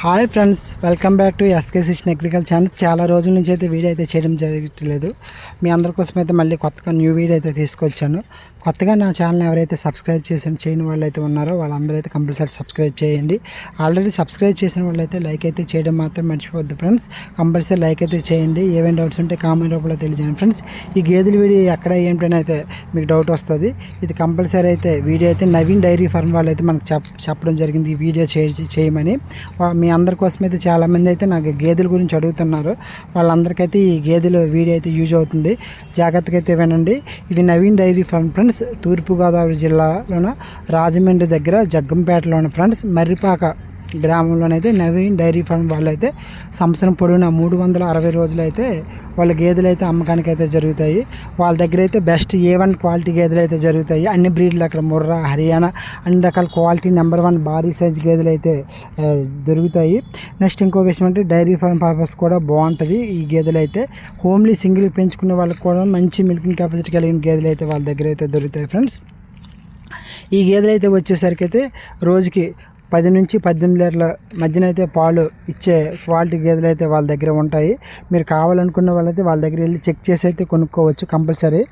Hi friends welcome back to SK సిస్టన్ అగ్రికల్ channel. చాలా రోజుల నుంచి అయితే వీడియో అయితే చేయడం జరగట్లేదు. మీ అందరి కోసం అయితే మళ్ళీ కొత్తగా న్యూ వీడియో అయితే తీసుకొచ్చాను. కొత్తగా నా ఛానల్ ఎవరైతే సబ్స్క్రైబ్ చేసిన చేయని వాళ్ళు అయితే ఉన్నారో వాళ్ళందరూ అయితే కంపల్సరీ సబ్స్క్రైబ్ చేయండి. ఆల్రెడీ సబ్స్క్రైబ్ చేసిన వాళ్ళు అయితే లైక్ అయితే చేయడం మాత్రం మర్చిపోద్దు ఫ్రెండ్స్ కంపల్సరీ లైక్ అయితే చేయండి. ఏమైనా డౌట్స్ ఉంటే కామెంట్ రూపంలో తెలియజేయండి ఫ్రెండ్స్ ఈ గేదెల వీడియో ఎక్కడ ఏంటని అయితే మీకు డౌట్ వస్తుంది. ఇది కంపల్సరీ అయితే వీడియో అయితే నవీన్ డైరీ ఫార్మ్ వాళ్ళు అయితే మనకు చెప్పడం జరిగింది. ఈ వీడియో చేయమని. మీ అందరి కోసం అయితే చాలామంది అయితే నాకు గేదెల గురించి అడుగుతున్నారు. వాళ్ళందరికైతే ఈ గేదెల వీడియో అయితే యూజ్ అవుతుంది. జాగ్రత్తగా అయితే వినండి. ఇది నవీన్ డైరీ ఫార్మ్ ఫ్రెండ్స్ తూర్పుగోదావరి జిల్లాలోన రాజమండ్రి దగ్గర జగ్గంపేటలోని ఫ్రెండ్స్ మర్రిపాక గ్రామంలోనైతే నవీన్ డైరీ ఫార్మ్ వాళ్ళు అయితే సంవత్సరం పొడవునా మూడు వందల అరవై రోజులు అయితే వాళ్ళ గేదెలు అయితే అమ్మకానికి అయితే జరుగుతాయి. వాళ్ళ దగ్గర అయితే బెస్ట్ ఏ వన్ క్వాలిటీ గేదెలు అయితే జరుగుతాయి. అన్ని బ్రీడ్లు అక్కడ ముర్రా హర్యానా అన్ని రకాల క్వాలిటీ నెంబర్ వన్ భారీ సైజ్ గేదెలు అయితే దొరుకుతాయి. నెక్స్ట్ ఇంకో విషయం అంటే డైరీ ఫార్మ్ పర్పస్ కూడా బాగుంటుంది. ఈ గేదెలు అయితే హోమ్లీ సింగిల్ పెంచుకునే వాళ్ళకి కూడా మంచి మిల్కింగ్ కెపాసిటీ కలిగిన గేదెలు అయితే వాళ్ళ దగ్గర అయితే దొరుకుతాయి ఫ్రెండ్స్. ఈ గేదెలు అయితే వచ్చేసరికి అయితే రోజుకి పది నుంచి పద్దెనిమిది లీటర్ల మధ్యన అయితే పాలు ఇచ్చే క్వాలిటీ గేదెలు అయితే వాళ్ళ దగ్గర ఉంటాయి. మీరు కావాలనుకున్న వాళ్ళైతే వాళ్ళ దగ్గర వెళ్ళి చెక్ చేసి అయితే కొనుక్కోవచ్చు కంపల్సరీ.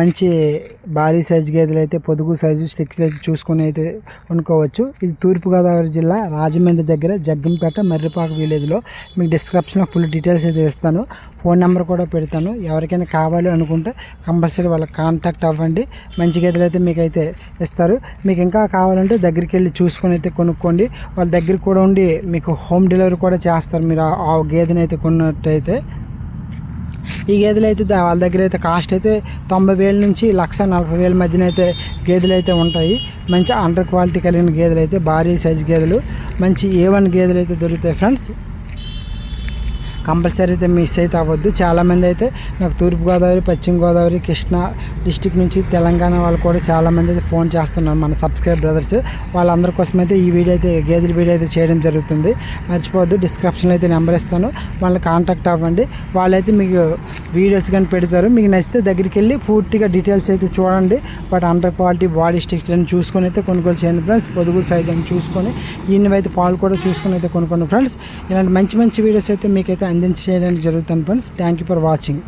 మంచి భారీ సైజు గేదెలు అయితే పొదుగు సైజు స్టిక్స్లు అయితే చూసుకొని అయితే కొనుక్కోవచ్చు. ఇది తూర్పుగోదావరి జిల్లా రాజమండ్రి దగ్గర జగ్గంపేట మర్రిపాక విలేజ్లో మీకు డిస్క్రిప్షన్లో ఫుల్ డీటెయిల్స్ అయితే ఇస్తాను. ఫోన్ నెంబర్ కూడా పెడతాను. ఎవరికైనా కావాలి అనుకుంటే కంపల్సరీ వాళ్ళకి కాంటాక్ట్ అవ్వండి. మంచి గేదెలు అయితే మీకు అయితే ఇస్తారు. మీకు ఇంకా కావాలంటే దగ్గరికి వెళ్ళి చూసుకొని అయితే కొనుక్కోండి. వాళ్ళ దగ్గర కూడా ఉండి మీకు హోమ్ డెలివరీ కూడా చేస్తారు. మీరు ఆ- గేదెని అయితే కొన్నట్టయితే. ఈ గేదెలు అయితే దా- వాళ్ళ దగ్గర అయితే కాస్ట్ అయితే తొంభై వేల నుంచి లక్ష నలభై వేల మధ్యన అయితే గేదెలు అయితే ఉంటాయి. మంచి అండర్ క్వాలిటీ కలిగిన గేదెలు అయితే భారీ సైజు గేదెలు. మంచి ఏ వన్ గేదెలు అయితే దొరుకుతాయి ఫ్రెండ్స్. కంపల్సరీ అయితే మిస్ అయితే అవ్వద్దు. చాలామంది అయితే నాకు తూర్పుగోదావరి పశ్చిమ గోదావరి కృష్ణా డిస్టిక్ నుంచి తెలంగాణ వాళ్ళు కూడా చాలామంది అయితే ఫోన్ చేస్తున్నారు మన సబ్స్క్రైబ్ బ్రదర్స్ వాళ్ళందరి కోసం అయితే ఈ వీడియో అయితే గేదెల వీడియో అయితే చేయడం జరుగుతుంది. మర్చిపోవద్దు డిస్క్రిప్షన్లో అయితే నెంబర్ ఇస్తాను. వాళ్ళని కాంటాక్ట్ అవ్వండి. వాళ్ళైతే మీకు వీడియోస్ కానీ పెడతారు. మీకు నచ్చితే దగ్గరికి వెళ్ళి పూర్తిగా డీటెయిల్స్ అయితే చూడండి. But under quality body sticks అని చూసుకొని అయితే కొనుగోలు చేయండి ఫ్రెండ్స్ పొదుగు సైజ్ అని చూసుకొని ఇన్నివైతే అయితే పాలు కూడా చూసుకొని అయితే కొనుక్కోండి ఫ్రెండ్స్ ఇలాంటి మంచి మంచి వీడియోస్ అయితే మీకైతే అందించడానికి జరుగుతుంది friends thank you for watching